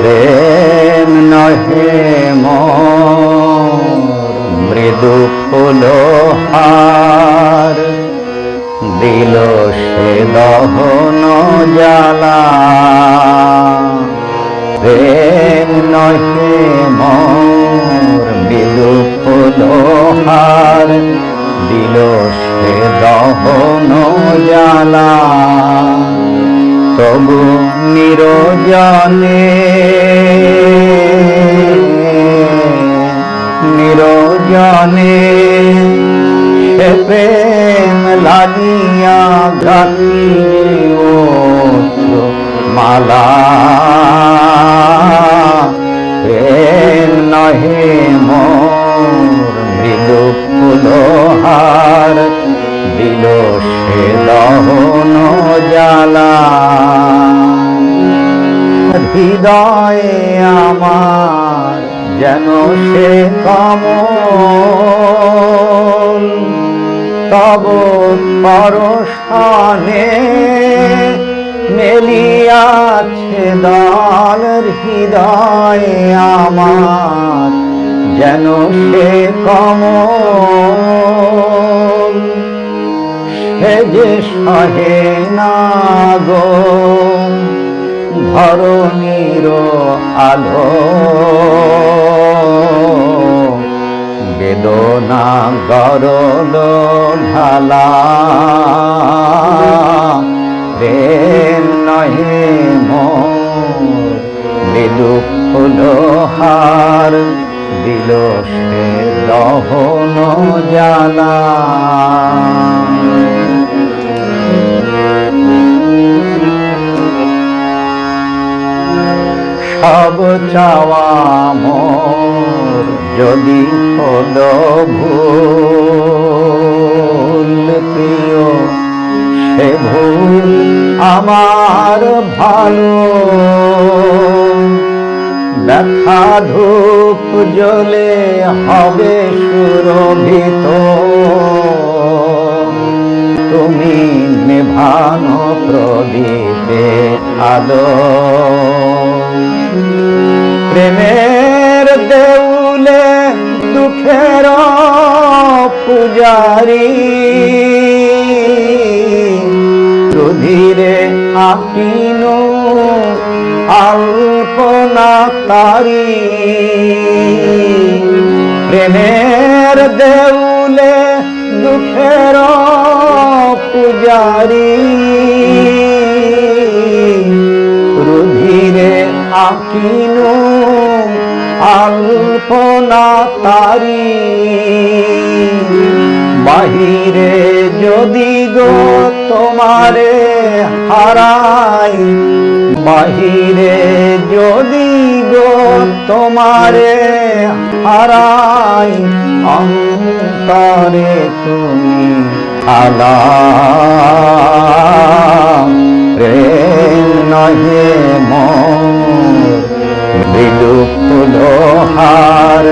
প্রেম নহে মৃদু ফুলহার দিল সে দহন জ্বালা। প্রেম নহে মোর, মৃদু ফুলহার দিল সে দহন জ্বালা। তবু নিরজনে। নিরজনে। প্রেম লাগিয়া গাতিও মালা। প্রেম নহে মোর মৃদু ফুলহার, দিল সে দহন জ্বালা। হৃদয়ে আমার যেন সে কমল। তব পরশানে মেলিয়াছে দল হৃদয়ে আমার যেন সে কমল। সে যে সহে না গো। ধরণীর আলো। বেদনা গরল ঢালা। প্রেম নহে মৃদু ফুলহার দিল সে দহন জ্বালা। সব চাওয়া মোর যদি হলো ভুল, প্রিয়, সে ভুল আমার ভালো। ব্যথা ধূপ জ্বলে হবে সুরভিত। তুমি নিভানো প্রদীপে আলো। প্রেমের দেউলে দুঃখের পূজারি। রুধিরে আকিনু আল্পনা তারি। প্রেমের দেউলে দুঃখের পূজারি। আকিনু আল্পনা তারি। বাহিরে যদি গো তোমারে হারাই, বাহিরে যদি গো তোমারে হারাই অন্তরে তুমি আলা প্রেম নহে মোর মৃদু ফুলহার